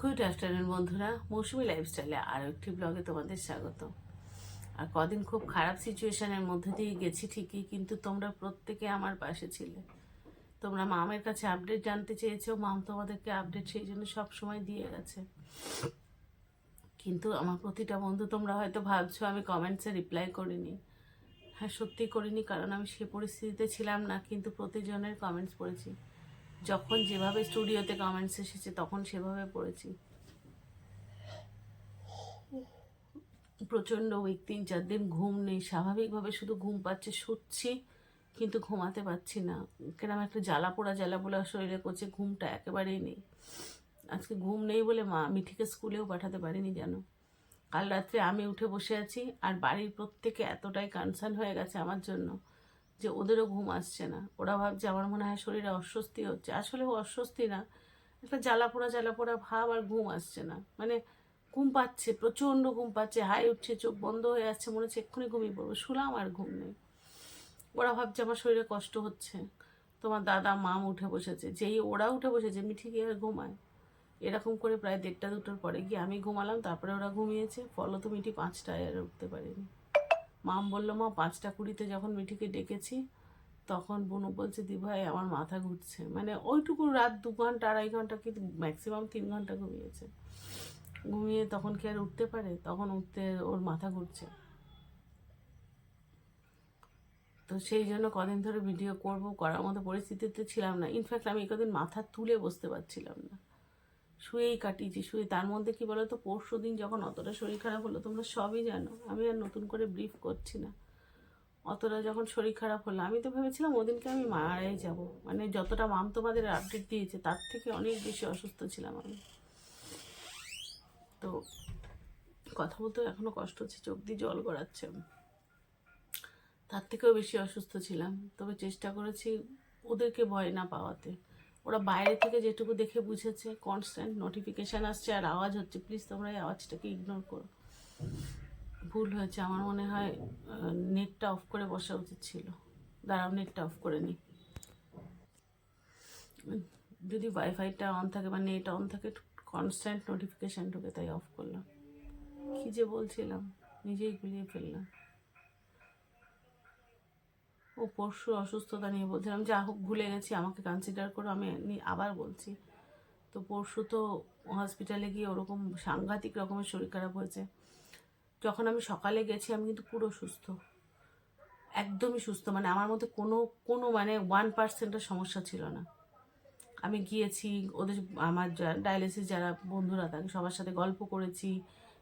Good afternoon বন্ধুরা। মৌসুমি লাইফস্টাইলে আরও একটি ব্লগে তোমাদের স্বাগত আর কদিন খুব খারাপ সিচুয়েশনের মধ্যে দিয়ে গেছি ঠিকই, কিন্তু তোমরা প্রত্যেকে আমার পাশে ছিলে। তোমরা মামের কাছে আপডেট জানতে চেয়েছো, মাম তোমাদেরকে আপডেট সেই জন্য সব সময় দিয়ে গেছে। কিন্তু আমার প্রতিটা বন্ধু তোমরা হয়তো ভাবছ, আমি কমেন্টসে রিপ্লাই করিনি। হ্যাঁ সত্যি করিনি, কারণ আমি সে পরিস্থিতিতে ছিলাম না, কিন্তু প্রতিজনের কমেন্টস পড়েছি। যখন যেভাবে স্টুডিওতে কমেন্টস এসেছে, তখন সেভাবে পড়েছি। প্রচণ্ড উইক তিন চার দিন ঘুম নেই। স্বাভাবিকভাবে শুধু ঘুম পাচ্ছে, শুচ্ছি, কিন্তু ঘুমাতে পারছি না। কেরম একটা জ্বালা পোড়া জ্বালা পোড়া শরীরে করছে, ঘুমটা একেবারেই নেই। আজকে ঘুম নেই বলে মা আমি মিঠিকে স্কুলেও পাঠাতে পারিনি জানো কাল রাত্রে আমি উঠে বসে আছি, আর বাড়ির প্রত্যেকে এতটাই কনসার্ন হয়ে গেছে আমার জন্য। যে ওদেরও ঘুম আসছে না। ওরা ভাবছে আমার মনে হয় শরীরে অস্বস্তি হচ্ছে। আসলে ও অস্বস্তি না। একটা জ্বালা পোড়া জ্বালা পোড়া ভাব আর ঘুম আসছে না। মানে ঘুম পাচ্ছে, প্রচণ্ড ঘুম পাচ্ছে, হাই উঠছে, চোখ বন্ধ হয়ে যাচ্ছে, মনে হচ্ছে এক্ষুনি ঘুমিয়ে পড়ব। শুলাম আর ঘুম নেই। ওরা ভাবছে আমার শরীরে কষ্ট হচ্ছে। তোমার দাদা, মাম উঠে বসেছে। যেই ওরা উঠে বসেছে মিঠি গিয়ে আর ঘুমায় এরকম করে প্রায় দেড়টা দুটোর পরে গিয়ে আমি ঘুমালাম, তারপরে ওরা ঘুমিয়েছে। ফলত মিঠি পাঁচটায় আর উঠতে পারিনি। মাম বলল, মা, পাঁচটা কুড়িতে যখন মিঠিকে ডেকেছি, তখন বনু বলছে দি ভাই আমার মাথা ঘুরছে। মানে ওইটুকু রাত দু ঘণ্টা, আড়াই ঘণ্টা কিন্তু ম্যাক্সিমাম তিন ঘণ্টা ঘুমিয়েছে। ঘুমিয়ে তখন কি আর উঠতে পারে? তখন উঠতে ওর মাথা ঘুরছে। তো সেই জন্য কদিন ধরে ভিডিও করব, করার মতো পরিস্থিতিতে ছিলাম না। ইনফ্যাক্ট আমি কদিন মাথা তুলে বসতে পারছিলাম না। শুয়েই কাটিয়েছি, শুয়ে। তার মধ্যে কি বলো তো পরশু দিন যখন অতটা শরীর খারাপ হলো, তোমরা সবই জানো, আমি আর নতুন করে ব্রিফ করছি না। অতটা যখন শরীর খারাপ হলো, আমি তো ভেবেছিলাম ওদিনকে আমি মারাই যাব। মানে যতটা মাম তোমাদের আপডেট দিয়েছে, তার থেকে অনেক বেশি অসুস্থ ছিলাম আমি। তো কথা বলতে এখনও কষ্ট হচ্ছে, চোখ দিয়ে জল গড়াচ্ছে তার থেকেও বেশি অসুস্থ ছিলাম। তবে চেষ্টা করেছি ওদেরকে ভয় না পাওয়াতে। ওরা বাইরে থেকে যেটুকু দেখে বুঝেছে কনস্ট্যান্ট নোটিফিকেশান আসছে আর আওয়াজ হচ্ছে। প্লিজ তোমরা এই আওয়াজটাকে ইগনোর করো। ভুল হয়েছে। আমার মনে হয় নেটটা অফ করে বসা উচিত ছিল। দাঁড়াও নেটটা অফ করে নিই যদি ওয়াইফাইটা অন থাকে বা নেট অন থাকে কনস্ট্যান্ট নোটিফিকেশান ঢুকে তাই অফ করলাম। কী যে বলছিলাম, নিজেই গুলিয়ে ফেললাম। ও পরশু অসুস্থতা নিয়ে বলছিলাম, যা হোক, ভুলে গেছি, আমাকে কনসিডার করো, আমি আবার বলছি। তো পরশু তো হসপিটালে গিয়ে ওরকম সাংঘাতিক রকমের শরীর খারাপ হয়েছে। যখন আমি সকালে গেছি, আমি কিন্তু পুরো সুস্থ। একদমই সুস্থ মানে আমার মধ্যে কোনো কোনো মানে ওয়ান পার্সেন্টের সমস্যা ছিল না। আমি গিয়েছি, ওদের, আমার ডায়ালিসিস যারা বন্ধুরা থাকে সবার সাথে গল্প করেছি।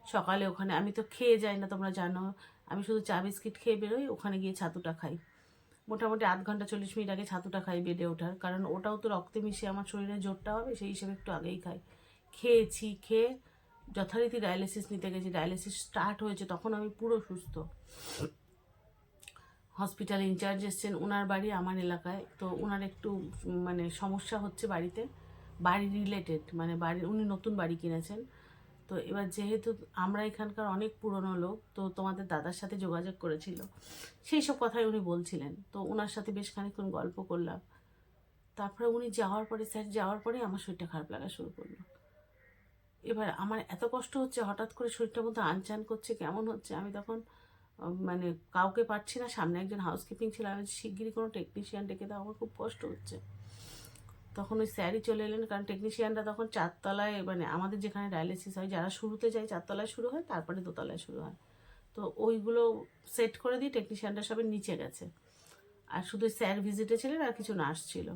সকালে ওখানে, আমি তো খেয়ে যাই না, তোমরা জানো। আমি শুধু চা বিস্কিট খেয়ে বেরোই, ওখানে গিয়ে ছাতুটা খাই। মোটামুটি আধ ঘণ্টা চল্লিশ মিনিট আগে ছাতুটা খাই বেডে ওঠার। কারণ ওটাও তো রক্তে মিশে আমার শরীরে জোরটা হবে, সেই হিসেবে একটু আগেই খাই। খেয়েছি, খেয়ে যথারীতি ডায়ালিসিস নিতে গেছি। ডায়ালিসিস স্টার্ট হয়েছে, তখন আমি পুরো সুস্থ। হসপিটাল ইনচার্জ এসছেন ওনার বাড়ি আমার এলাকায়। তো ওনার একটু মানে সমস্যা হচ্ছে বাড়িতে। বাড়ি রিলেটেড মানে বাড়ি, উনি নতুন বাড়ি কিনেছেন। তো এবার যেহেতু আমরা এখানকার অনেক পুরনো লোক, তো তোমাদের দাদার সাথে যোগাযোগ করেছিল। সেই সব কথাই উনি বলছিলেন। তো ওনার সাথে বেশ খানিকক্ষণ গল্প করলাম। তারপরে উনি যাওয়ার পরে, স্যার যাওয়ার পরে আমার শরীরটা খারাপ লাগা শুরু করল। এবার আমার এত কষ্ট হচ্ছে, হঠাৎ করে শরীরটার মধ্যে আনচান করছে, কেমন হচ্ছে? আমি তখন মানে কাউকে পাচ্ছি না। সামনে একজন হাউসকিপিং ছিল, আমি শিগগিরই কোনো টেকনিশিয়ান ডেকে দাও, আমার খুব কষ্ট হচ্ছে। তখন ওই স্যারই চলে এলেন কারণ টেকনিশিয়ানরা তখন চারতলায় মানে আমাদের যেখানে ডায়ালিসিস হয় যারা শুরুতে যায় চারতলায় শুরু হয় তারপরে দোতলায় শুরু হয়। তো ওইগুলো সেট করে দিয়ে টেকনিশিয়ানরা সবের নিচে গেছে। আর শুধু স্যার ভিজিটে ছিলেন আর কিছু নার্স ছিল।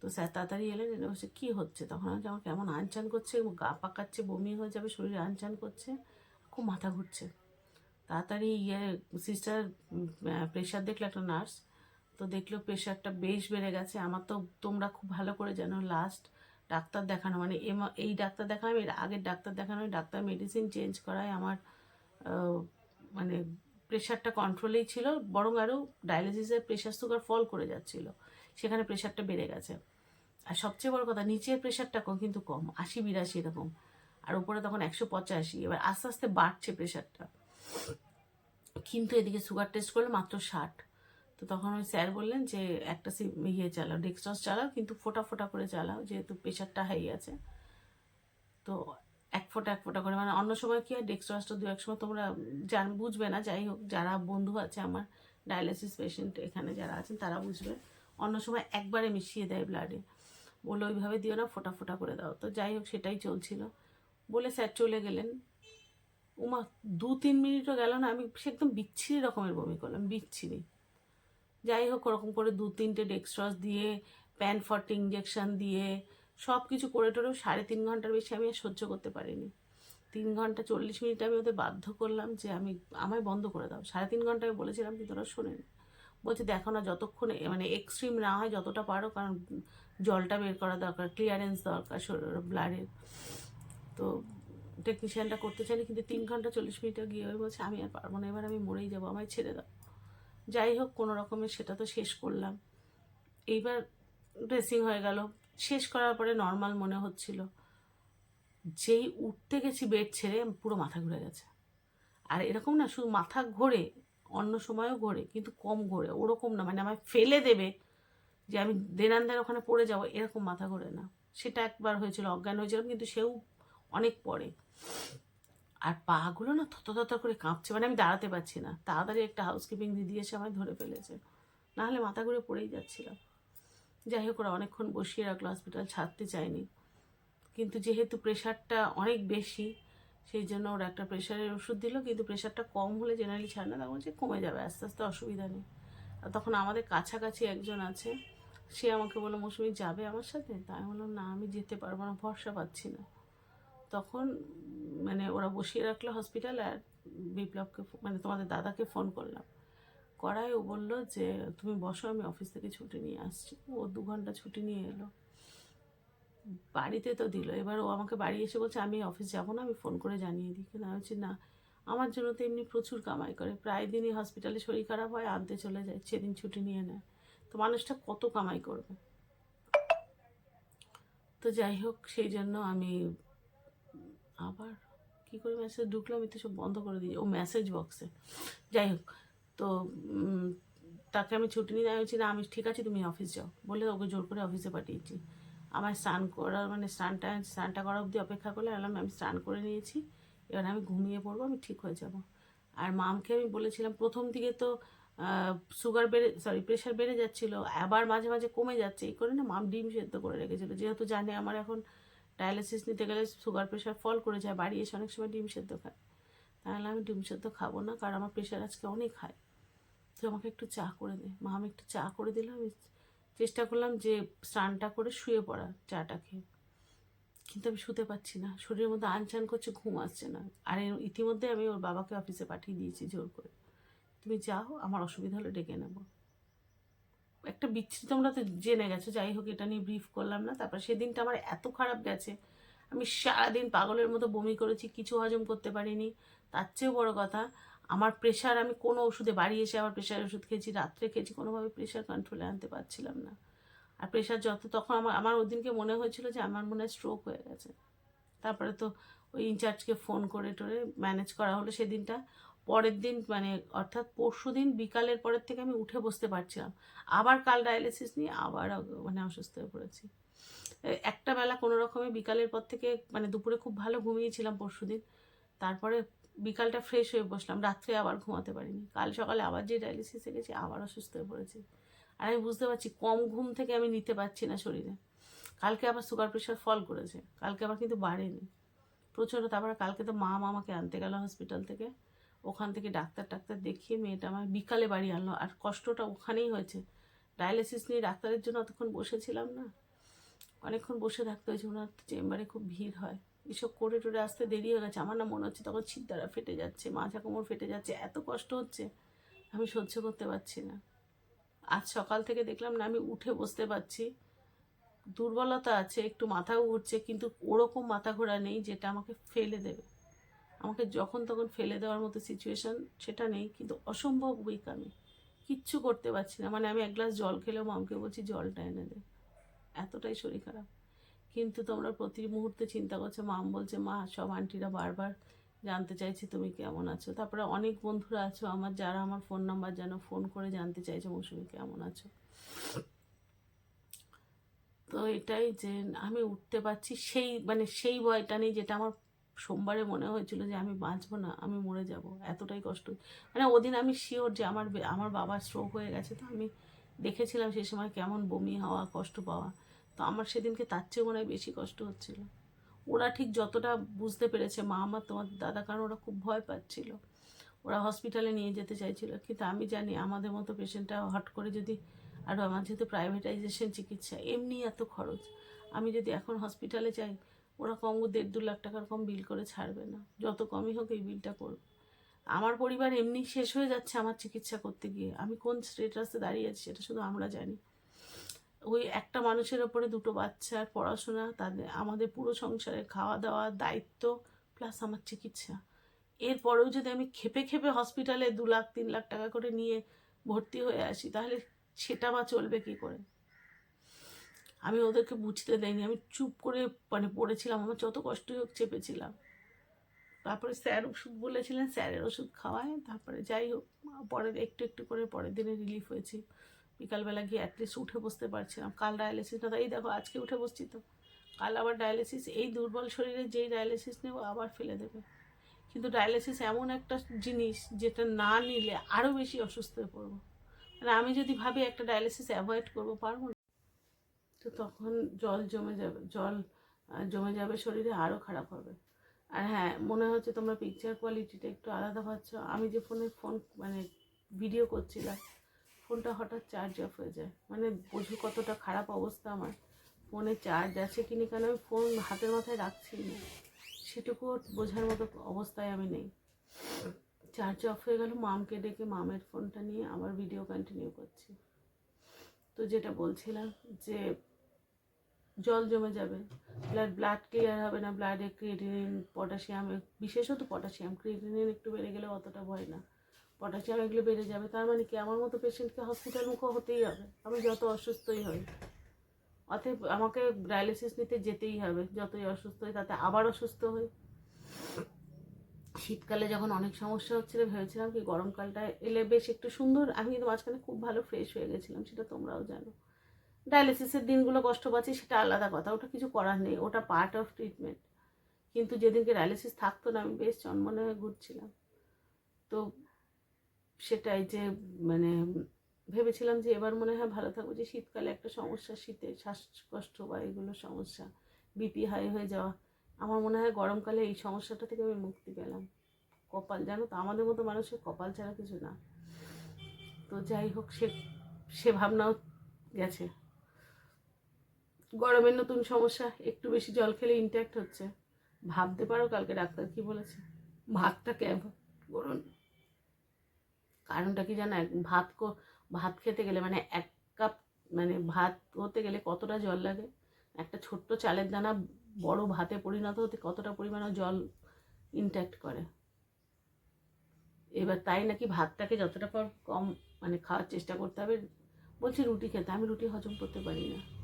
তো স্যার তাড়াতাড়ি এলেন এলে বলছে কী হচ্ছে? তখন আমি বলছি, আমার কেমন আনচান করছে গা পাকাচ্ছে বমি হয়ে যাবে শরীরে আনচান করছে খুব মাথা ঘুরছে। তাড়াতাড়ি ইয়ে সিস্টার প্রেশার দেখল একটা নার্স তো দেখল প্রেশারটা বেশ বেড়ে গেছে। আমার তো তোমরা খুব ভালো করে জানো লাস্ট ডাক্তার দেখানো মানে এই ডাক্তার দেখানো এর আগের ডাক্তার দেখানো ডাক্তার মেডিসিন চেঞ্জ করায় আমার মানে প্রেশারটা কন্ট্রোলেই ছিল, বরং আরও ডায়ালিসিসের প্রেশার সুগার ফল করে যাচ্ছিল। সেখানে প্রেশারটা বেড়ে গেছে। আর সবচেয়ে বড় কথা, নিচের প্রেশারটা কিন্তু কম, আশি বিরাশি এরকম। আর উপরে তখন একশো পঁচাশি, এবার আস্তে আস্তে বাড়ছে প্রেশারটা কিন্তু এদিকে সুগার টেস্ট করলে মাত্র ষাট। তো তখন ওই স্যার বললেন যে, একটা ইয়ে চালাও ডেক্সটস চালাও, কিন্তু ফোটা ফোটা করে চালাও, যেহেতু প্রেশারটা হাই আছে। তো এক ফোঁটা এক ফোঁটা করে মানে অন্য সময় কি হয় ডেক্সট্রাসটা দু এক সময় তোমরা জান বুঝবে না, যাই হোক, যারা বন্ধু আছে আমার ডায়ালিসিস পেশেন্ট এখানে যারা আছেন, তারা বুঝবে। অন্য সময় একবারে মিশিয়ে দেয় ব্লাডে বলে ওইভাবে দিও না, ফোটা ফোটা করে দাও। তো যাই হোক, সেটাই চলছিল। বলে স্যার চলে গেলেন। উমা দু তিন মিনিটও গেল না, আমি সে একদম বিচ্ছিরি রকমের বমি করলাম, বিচ্ছিরি। যাই হোক, ওরকম করে দু তিনটে ডেক্সট্রস দিয়ে প্যান ফর্টি ইঞ্জেকশন দিয়ে সব কিছু করে টোরেও সাড়ে তিন ঘণ্টার বেশি আমি আর সহ্য করতে পারিনি। তিন ঘণ্টা চল্লিশ মিনিট আমি ওদের বাধ্য করলাম যে আমি আমায় বন্ধ করে দাও। সাড়ে তিন ঘণ্টা আমি বলেছিলাম কিন্তু ওরা শোনেন বলছে, দেখো না, যতক্ষণে মানে এক্সট্রিম না হয়, যতটা পারো, কারণ জলটা বের করা দরকার ক্লিয়ারেন্স দরকার শরীর ব্লাডের তো টেকনিশিয়ানটা করতে চাইনি, কিন্তু তিন ঘণ্টা চল্লিশ মিনিটে গিয়ে বলছে, আমি আর পারব না, এবার আমি মরেই যাব, আমায় ছেড়ে দাও। যাই হোক কোনো রকমের সেটা তো শেষ করলাম। এইবার ড্রেসিং হয়ে গেল। শেষ করার পরে নর্মাল মনে হচ্ছিল। যেই উঠতে গেছি বেড ছেড়ে, পুরো মাথা ঘুরে গেছে। আর এরকম না, শুধু মাথা ঘোরে, অন্য সময়ও ঘোরে, কিন্তু কম ঘোরে, ওরকম না। মানে আমায় ফেলে দেবে যে আমি দেনান্দার ওখানে পড়ে যাব, এরকম মাথা ঘোরে না। সেটা একবার হয়েছিল, অজ্ঞান হয়েছিলাম, কিন্তু সেও অনেক পরে। আর পাগুলো না থত থত করে কাঁপছে মানে আমি দাঁড়াতে পারছি না। তাড়াতাড়ি একটা হাউসকিপিং দিদি এসে আমায় ধরে ফেলেছে। নাহলে মাথা ঘুরে পড়েই যাচ্ছিলাম। যাই হোক, ওরা অনেকক্ষণ বসিয়ে রাখল হসপিটাল ছাড়তে চায়নি। কিন্তু যেহেতু প্রেশারটা অনেক বেশি, সেই জন্য ওরা একটা প্রেশারের ওষুধ দিল, কিন্তু প্রেশারটা কম হলে জেনারেলি ছাড় না, তখন যে কমে যাবে, আস্তে আস্তে অসুবিধা নেই। আর তখন আমাদের কাছাকাছি একজন আছে, সে আমাকে বলল, মৌসুমি যাবে আমার সাথে? তাই বললাম, না, আমি যেতে পারব না, ভরসা পাচ্ছি না। তখন মানে ওরা বসিয়ে রাখল হসপিটাল আর বিপ্লবকে মানে তোমাদের দাদাকে ফোন করলাম। করায় ও বলল যে, তুমি বসো, আমি অফিস থেকে ছুটি নিয়ে আসছি। ও দু ঘণ্টা ছুটি নিয়ে এলো। বাড়িতে তো দিল। এবার ও আমাকে বাড়ি এসে বলছে, আমি অফিস যাব না, আমি ফোন করে জানিয়ে দিই। কিন্তু আমি বলছি, না, আমার জন্য তো এমনি প্রচুর কামাই করে। প্রায় দিনই হসপিটালে শরীর খারাপ হয়, আনতে চলে যায়, সেদিন ছুটি নিয়ে নেয়। তো মানুষটা কত কামাই করবে? তো যাই হোক, সেই জন্য আমি আবার কি করে মেসেজ ঢুকলাম? আমি তো সব বন্ধ করে দিই ও মেসেজ বক্সে যাই হোক, তো তাকে আমি ছুটি নিয়ে আমি না, আমি ঠিক আছে, তুমি অফিস যাও। বলে ওকে জোর করে অফিসে পাঠিয়েছি। আমার স্নান করার মানে স্নানটা স্নানটা করা অবধি অপেক্ষা করলে বললাম আমি স্নান করে নিয়েছি। এবার আমি ঘুমিয়ে পড়ব, আমি ঠিক হয়ে যাব। আর মামকে আমি বলেছিলাম, প্রথম দিকে তো সুগার বেড়ে সরি প্রেশার বেড়ে যাচ্ছিল আবার মাঝে মাঝে কমে যাচ্ছে। এই করে না মাম ডিম সেদ্ধ করে রেখেছিল। যেহেতু জানে আমার এখন ডায়ালিসিস নিতে গেলে সুগার প্রেশার ফল করে যায়, বাড়ি এসে অনেক সময় ডিম সেদ্ধ খায়। তাহলে আমি ডিম সেদ্ধ খাব না, কারণ আমার প্রেশার আজকে অনেক হাই। তুই আমাকে একটু চা করে দে। মা, আমি একটু চা করে দিলাম, আমি চেষ্টা করলাম যে স্নানটা করে শুয়ে পড়া চাটা খেয়ে কিন্তু আমি শুতে পারছি না। শরীরের মধ্যে আনচান করছে, ঘুম আসছে না। আর ইতিমধ্যে আমি ওর বাবাকে অফিসে পাঠিয়ে দিয়েছি জোর করে। তুমি যাও, আমার অসুবিধা হলে ডেকে নেব। একটা বিচ্ছিরি তোমরা তো জেনে গেছো, যাই হোক এটা নিয়ে ব্রিফ করলাম না। তারপর সেদিনটা আমার এত খারাপ গেছে। আমি সারাদিন পাগলের মতো বমি করেছি, কিছু হজম করতে পারিনি। তার চেয়েও বড় কথা, আমার প্রেশার আমি কোনো ওষুধে বাড়ি এসে আবার প্রেশার ওষুধ খেয়েছি, রাত্রে খেয়েছি, কোনোভাবে প্রেশার কন্ট্রোলে আনতে পারছিলাম না। আর প্রেশার যত, তখন আমার আমার ওই দিনকে মনে হয়েছিল যে আমার মনে হয় স্ট্রোক হয়ে গেছে। তারপরে তো ওই ইনচার্জকে ফোন করে টোরে ম্যানেজ করা হলো সেদিনটা। পরের দিন মানে অর্থাৎ পরশু দিন বিকালের পরের থেকে আমি উঠে বসতে পারছিলাম। আবার কাল ডায়ালিসিস নিয়ে আবার মানে অসুস্থ হয়ে পড়েছি। একটা বেলা কোনো রকমে বিকালের পর থেকে মানে দুপুরে খুব ভালো ঘুমিয়েছিলাম পরশু দিন। তারপরে বিকালটা ফ্রেশ হয়ে বসলাম, রাত্রে আবার ঘুমাতে পারিনি। কাল সকালে আবার যে ডায়ালিসিসে গেছি আবার অসুস্থ হয়ে পড়েছি। আর আমি বুঝতে পারছি, কম ঘুম থেকে আমি নিতে পারছি না শরীরে। কালকে আবার সুগার প্রেশার ফল করেছে। কালকে আবার কিন্তু বাড়েনি। প্রচণ্ড তারপরে কালকে তো মা আমাকে আনতে গেল হসপিটাল থেকে। ওখান থেকে ডাক্তার টাক্তার দেখিয়ে মেয়েটা আমার বিকালে বাড়ি আনলো। আর কষ্টটা ওখানেই হয়েছে। ডায়ালিসিস নিয়ে ডাক্তারের জন্য অতক্ষণ বসেছিলাম না। অনেকক্ষণ বসে থাকতে হয়েছে। ওনার চেম্বারে খুব ভিড় হয়। এসব করে টোরে আসতে দেরি হয়ে গেছে। আমার না মনে হচ্ছে তখন ছিদ্দারা ফেটে যাচ্ছে মাথা কোমর ফেটে যাচ্ছে। এত কষ্ট হচ্ছে, আমি সহ্য করতে পারছি না। আজ সকাল থেকে দেখলাম না, আমি উঠে বসতে পারছি। দুর্বলতা আছে, একটু মাথাও ঘুরছে, কিন্তু ওরকম মাথা ঘোরা নেই যেটা আমাকে ফেলে দেবে। আমাকে যখন তখন ফেলে দেওয়ার মতো সিচুয়েশন সেটা নেই, কিন্তু অসম্ভব উইক আমি। কিচ্ছু করতে পারছি না। মানে আমি এক গ্লাস জল খেলেও মামকে বলছি, জলটা এনে দে। এতটাই শরীর খারাপ। কিন্তু তোমরা প্রতি মুহূর্তে চিন্তা করছ, মাম বলছে, মা, সব আন্টিরা বারবার জানতে চাইছে তুমি কেমন আছো? তারপরে অনেক বন্ধুরা আছো আমার, যারা আমার ফোন নাম্বার যেন ফোন করে জানতে চাইছে মৌসুমি কেমন আছো? তো এটাই যে আমি উঠতে পারছি সেই মানে সেই ভয়টা নেই, যেটা আমার সোমবারে মনে হয়েছিল যে আমি বাঁচবো না, আমি মরে যাব, এতটাই কষ্ট। মানে ওদিন আমি শিওর যে আমার আমার বাবার স্ট্রোক হয়ে গেছে, তো আমি দেখেছিলাম সেই সময় কেমন বমি হওয়া, কষ্ট পাওয়া। তো আমার সেদিনকে তার চেয়েও মনে হয় বেশি কষ্ট হচ্ছিল। ওরা ঠিক যতটা বুঝতে পেরেছে, মা আমার তোমার দাদা, কারণ ওরা খুব ভয় পাচ্ছিল। ওরা হসপিটালে নিয়ে যেতে চাইছিল। কিন্তু আমি জানি আমাদের মতো পেশেন্টটা হট করে যদি আর আমার যেহেতু প্রাইভেটাইজেশন চিকিৎসা, এমনি এত খরচ। আমি যদি এখন হসপিটালে যাই ওরা কম দেড় দু লাখ টাকার কম বিল করে ছাড়বে না। যত কমই হোক এই বিলটা করবে আমার পরিবার এমনি শেষ হয়ে যাচ্ছে আমার চিকিৎসা করতে গিয়ে। আমি কোন স্টেটাসে দাঁড়িয়ে আছি সেটা শুধু আমরা জানি। ওই একটা মানুষের ওপরে দুটো বাচ্চার পড়াশোনা, তাদের আমাদের পুরো সংসারে খাওয়া দাওয়া দায়িত্ব প্লাস আমার চিকিৎসা। এরপরেও যদি আমি খেপে খেপে হসপিটালে দু লাখ, তিন লাখ টাকা করে নিয়ে ভর্তি হয়ে আসি, তাহলে সেটা বা চলবে কি করে? আমি ওদেরকে বুঝতে দেয়নি আমি চুপ করে মানে পড়েছিলাম, আমার যত কষ্টই হোক চেপেছিলাম। তারপরে স্যার ওষুধ বলেছিলেন, স্যারের ওষুধ খাওয়ায়, তারপরে যাই হোক পরের একটু একটু করে পরের দিনে রিলিফ হয়েছি। বিকালবেলা গিয়ে অ্যাটলিস্ট উঠে বসতে পারছিলাম। কাল ডায়ালিসিসটা তো এই দেখো আজকে উঠে বসছি তো। কাল আবার ডায়ালিসিস এই দুর্বল শরীরে যেই ডায়ালিসিস নেব আবার ফেলে দেবে। কিন্তু ডায়ালিসিস এমন একটা জিনিস যেটা না নিলে আরও বেশি অসুস্থ হয়ে পড়ব। মানে আমি যদি ভাবি একটা ডায়ালিসিস অ্যাভয়েড করব, পারব না। তো তখন জল জমে যাবে, জল জমে যাবে শরীরে আরও খারাপ হবে। আর হ্যাঁ মনে হচ্ছে তোমরা পিকচার কোয়ালিটিটা একটু আলাদা পাচ্ছ আমি যে ফোনে ফোন মানে ভিডিও করছিলাম ফোনটা হঠাৎ চার্জ অফ হয়ে যায়। মানে বোঝো কতটা খারাপ অবস্থা আমার। ফোনে চার্জ আছে কিনি কেন আমি ফোন হাতের মাথায় রাখছি না। সেটুকু বোঝার মতো অবস্থায় আমি নেই। চার্জ অফ হয়ে গেল, মামকে ডেকে মামের ফোনটা নিয়ে আবার ভিডিও কন্টিনিউ করছি। তো যেটা বলছিলাম যে জল জমে যাবে। ব্লাড ব্লাড ক্লিয়ার হবে না ব্লাডে ক্রিয়েটিনিন পটাশিয়াম বিশেষত পটাশিয়াম ক্রিয়েটিনিন একটু বেড়ে গেলে অতটা ভয় না। পটাশিয়াম এগুলো বেড়ে যাবে, তার মানে কি? আমার মতো পেশেন্টকে হসপিটাল মুখো হতেই হবে। আমি যত অসুস্থই হই, অতএব আমাকে ডায়ালিসিস নিতে যেতেই হবে। যতই অসুস্থ হই, তাতে আবার অসুস্থ হই। শীতকালে যখন অনেক সমস্যা হচ্ছিল, ভেবেছিলাম কি গরমকালটা এলে বেশ একটু সুন্দর। আমি কিন্তু মাঝখানে খুব ভালো ফ্রেশ হয়ে গেছিলাম, সেটা তোমরাও জানো। ডায়ালিসিসের দিনগুলো কষ্ট পাচ্ছি, সেটা আলাদা কথা, ওটা কিছু করার নেই, ওটা পার্ট অফ ট্রিটমেন্ট কিন্তু যেদিনকে ডায়ালিসিস থাকতো না, আমি বেশ চনমনে হয়ে ঘুরছিলাম। তো সেটাই যে মানে ভেবেছিলাম যে এবার মনে হয় ভালো থাকব, যে শীতকালে একটা সমস্যা, শীতে শ্বাসকষ্ট বা এগুলো সমস্যা বিপি হাই হয়ে যাওয়া, আমার মনে হয় গরমকালে এই সমস্যাটা থেকে আমি মুক্তি পেলাম। কপাল, জানো তো, আমাদের মতো মানুষের কপাল ছাড়া কিছু না। তো যাই হোক, সে সে ভাবনাও গেছে। গরমের নতুন সমস্যা, একটু বেশি জল খেলে ইনট্যাক্ট হচ্ছে। ভাবতে পারো কালকে ডাক্তার কি বলেছে? ভাতটা ক্যাব করুন কারণটা কি জানো? ভাত ভাত খেতে গেলে মানে এক কাপ মানে ভাত হতে গেলে কতটা জল লাগে? একটা ছোট্ট চালের দানা বড় ভাতে পরিণত হতে কতটা পরিমাণে জল ইনট্যাক্ট করে? এবার তাই নাকি ভাতটাকে যতটা পার কম মানে খাওয়ার চেষ্টা করতে হবে? বলছি রুটি খেতে, আমি রুটি হজম করতে পারি না।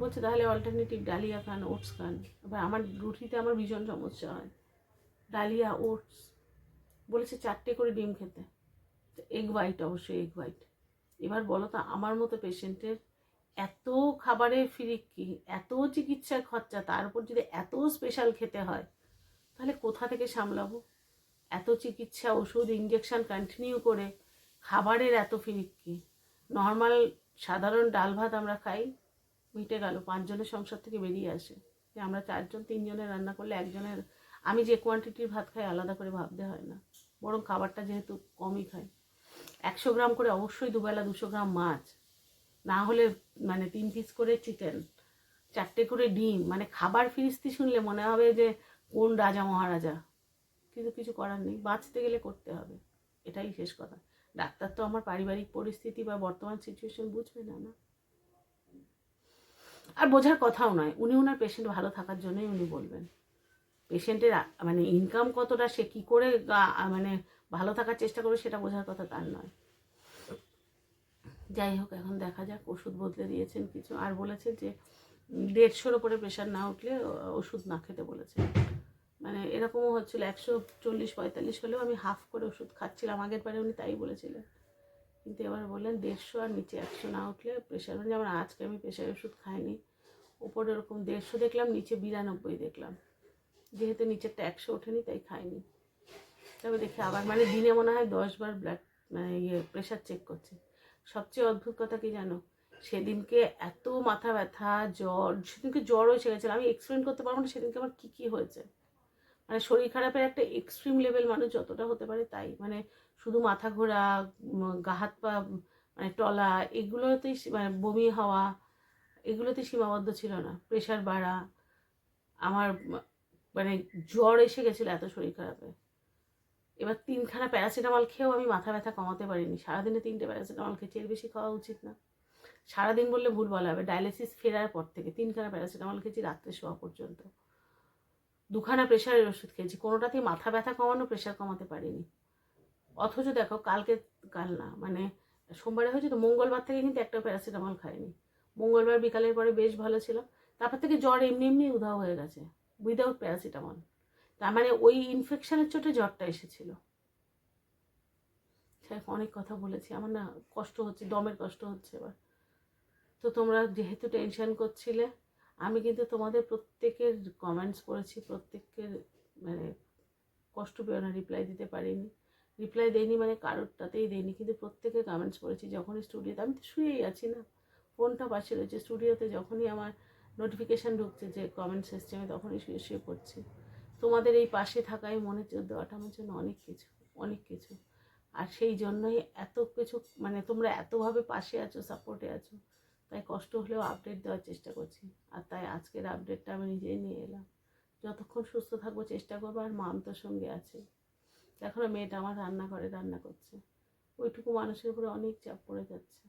বলছে, তাহলে অল্টারনেটিভ ডালিয়া খান, ওটস খান। এবার আমার রুটিতে আমার ভীষণ সমস্যা হয়। ডালিয়া, ওটস, বলেছে চারটে করে ডিম খেতে। এগ হোয়াইট অবশ্যই এগ হোয়াইট এবার বলো তো, আমার মতো পেশেন্টের এত খাবারের ফিরিকি এত চিকিৎসার খরচা, তার উপর যদি এত স্পেশাল খেতে হয়, তাহলে কোথা থেকে সামলাবো? এত চিকিৎসা, ওষুধ ইঞ্জেকশন কন্টিনিউ করে খাবারের এত ফিরিক্কি নর্মাল সাধারণ ডাল ভাত আমরা খাই মিটে গেল, পাঁচজনের সংসার থেকে বেরিয়ে আসে। যে আমরা চারজন তিনজনের রান্না করলে একজনের, আমি যে কোয়ান্টিটির ভাত খাই আলাদা করে ভাবতে হয় না। বরং খাবারটা যেহেতু কমই খাই। একশো গ্রাম করে অবশ্যই দুবেলা দুশো গ্রাম মাছ। না হলে মানে তিন পিস করে চিকেন চারটে করে ডিম মানে খাবার ফিরিস্তি শুনলে মনে হবে যে কোন রাজা মহারাজা। কিন্তু কিছু করার নেই, বাঁচতে গেলে করতে হবে। এটাই শেষ কথা। ডাক্তার তো আমার পারিবারিক পরিস্থিতি বা বর্তমান সিচুয়েশন বুঝবে না না। আর বোঝার কথাও নয়। উনি ওনার পেশেন্ট ভালো থাকার জন্যই উনি বলবেন। পেশেন্টের মানে ইনকাম কতটা, সে কী করে মানে ভালো থাকার চেষ্টা করবে সেটা বোঝার কথা তার নয়। যাই হোক, এখন দেখা যাক, ওষুধ বদলে দিয়েছেন কিছু। আর বলেছে যে দেড়শোর ওপরে প্রেশার না উঠলে ওষুধ না খেতে বলেছে। মানে এরকমও হচ্ছিল, একশো চল্লিশ পঁয়তাল্লিশ হলেও আমি হাফ করে ওষুধ খাচ্ছিলাম। আগের বারে উনি তাই বলেছিলেন। কিন্তু এবার বললেন দেড়শো আর নিচে একশো না উঠলে প্রেশার যেমন আজকে আমি প্রেশার ওষুধ খাইনি ওপরে ওরকম দেড়শো দেখলাম, নিচে বিরানব্বই দেখলাম। যেহেতু নিচেরটা একশো ওঠেনি, তাই খাইনি। তবে দেখি আবার মানে দিনে মনে হয় দশবার ব্লাড মানে ইয়ে প্রেশার চেক করছে। সবচেয়ে অদ্ভুত কথা কি জানো? সেদিনকে এত মাথা ব্যথা, জ্বর, সেদিনকে জ্বর এসে গেছিল আমি এক্সপ্লেন করতে পারব না সেদিনকে আমার কী কী হয়েছে। মানে শরীর খারাপের একটা এক্সট্রিম লেভেল মানুষ যতটা হতে পারে তাই। মানে শুধু মাথা ঘোরা গা হাত পা মানে টলা, এগুলোতেই মানে বমি হওয়া এগুলোতে সীমাবদ্ধ ছিল না। প্রেশার বাড়া। আমার মানে জ্বর এসে গেছিল এত শরীর খারাপে। এবার তিনখানা প্যারাসিটামল খেয়েও আমি মাথা ব্যথা কমাতে পারিনি। সারাদিনে তিনটে প্যারাসিটামল খেয়েছি, এর বেশি খাওয়া উচিত না। সারাদিন বললে ভুল বলা হবে। ডায়ালিসিস ফেরার পর থেকে তিনখানা প্যারাসিটামল খেয়েছি রাত্রে শোয়া পর্যন্ত। দুখানা প্রেশারের ওষুধ খেয়েছি। কোনোটাতেই মাথা ব্যথা কমানো প্রেশার কমাতে পারিনি। অথচ দেখো কালকে, কাল না মানে সোমবারে হয়েছে তো, মঙ্গলবার থেকে কিন্তু একটা প্যারাসিটামল খাইনি মঙ্গলবার বিকালের পরে বেশ ভালো ছিল। তারপর থেকে জ্বর এমনি এমনি উধাও হয়ে গেছে উইদাউট প্যারাসিটামল। তার মানে ওই ইনফেকশনের চোটে জ্বরটা এসেছিল। অনেক কথা বলেছি। আমার না কষ্ট হচ্ছে, দমের কষ্ট হচ্ছে এবার। তো তোমরা যেহেতু টেনশন করছিলে, আমি কিন্তু তোমাদের প্রত্যেকের কমেন্টস পড়েছি, প্রত্যেকের মানে কষ্ট পেও না রিপ্লাই দিতে পারিনি। রিপ্লাই দেয়নি মানে কারোরটাতেই দেয়নি। কিন্তু প্রত্যেকে কমেন্টস করেছি, যখনই স্টুডিওতে আমি তো শুয়েই আছি না। ফোনটা পাশে রয়েছে স্টুডিওতে যখনই আমার নোটিফিকেশান ঢুকছে যে কমেন্টস এসছে, আমি তখনই শুয়ে শুয়ে পড়ছি। তোমাদের এই পাশে থাকাই মনে দেওয়াটা আমার জন্য অনেক কিছু অনেক কিছু। আর সেই জন্যই এত কিছু মানে তোমরা এতভাবে পাশে আছো সাপোর্টে আছো, তাই কষ্ট হলেও আপডেট দেওয়ার চেষ্টা করছি। আর তাই আজকের আপডেটটা আমি নিজেই নিয়ে এলাম। যতক্ষণ সুস্থ থাকব, চেষ্টা করব, আর মাম তোর সঙ্গে আছে। দেখো মেয়েটা আমার রান্না করে রান্না করছে। ওইটুকু মানুষের উপরে অনেক চাপ পড়ে যাচ্ছে।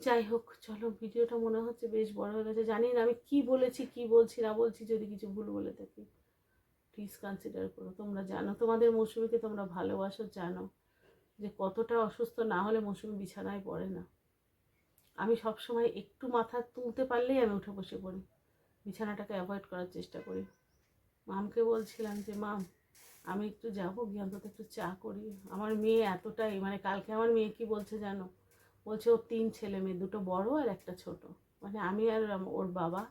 যাই হোক, চলো, ভিডিওটা মনে হচ্ছে বেশ বড় হয়ে গেছে। জানি না আমি কি বলেছি, কি বলছি, না বলছি, যদি কিছু ভুল বলে থাকি প্লিজ কনসিডার করো। তোমরা জানো, তোমাদের মৌসুমিকে তোমরা ভালোবাসো, জানো যে কতটা অসুস্থ না হলে মৌসুমি বিছানায় পড়ে না। আমি সবসময় একটু মাথা তুলতে পারলেই আমি উঠে বসে পড়ি। বিছানাটাকে অ্যাভয়েড করার চেষ্টা করি। মামকে বলছিলাম যে, মাম আমি একটু যাব, গিয়ে অন্তত একটু চা করি। আমার মেয়ে এতটাই মানে কালকে আমার মেয়ে কি বলছে জানো? বলছে ওর তিন ছেলে মেয়ে, দুটো বড় আর একটা ছোট। মানে আমি আর ওর বাবা,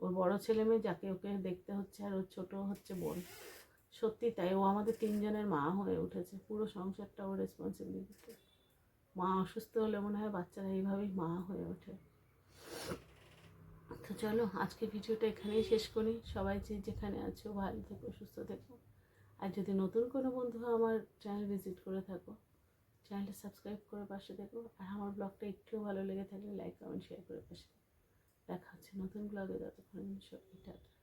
ওর বড় ছেলে মেয়ে যাকে ওকে দেখতে হচ্ছে আর ওর ছোট হচ্ছে বোন। সত্যি তাই, ও আমাদের তিনজনের মা হয়ে উঠেছে। পুরো সংসারটা ওর রেসপন্সিবিলিটি মা অসুস্থ হলে মনে হয় বাচ্চারা এইভাবেই মা হয়ে ওঠে। তো চলো আজকে ভিডিওটা এখানেই শেষ করি। সবাই যে যেখানে আছো, ভালো থেকো, সুস্থ থেকো। আর যদি নতুন কোনো বন্ধু আমার চ্যানেল ভিজিট করে থাকো চ্যানেলটা সাবস্ক্রাইব করে পাশে দেখো আর আমার ব্লগটা একটু ভালো লেগে থাকলে লাইক কমেন্ট শেয়ার করে পাশে দেখা হচ্ছে নতুন ব্লগে ততক্ষণ সবাই টাটা।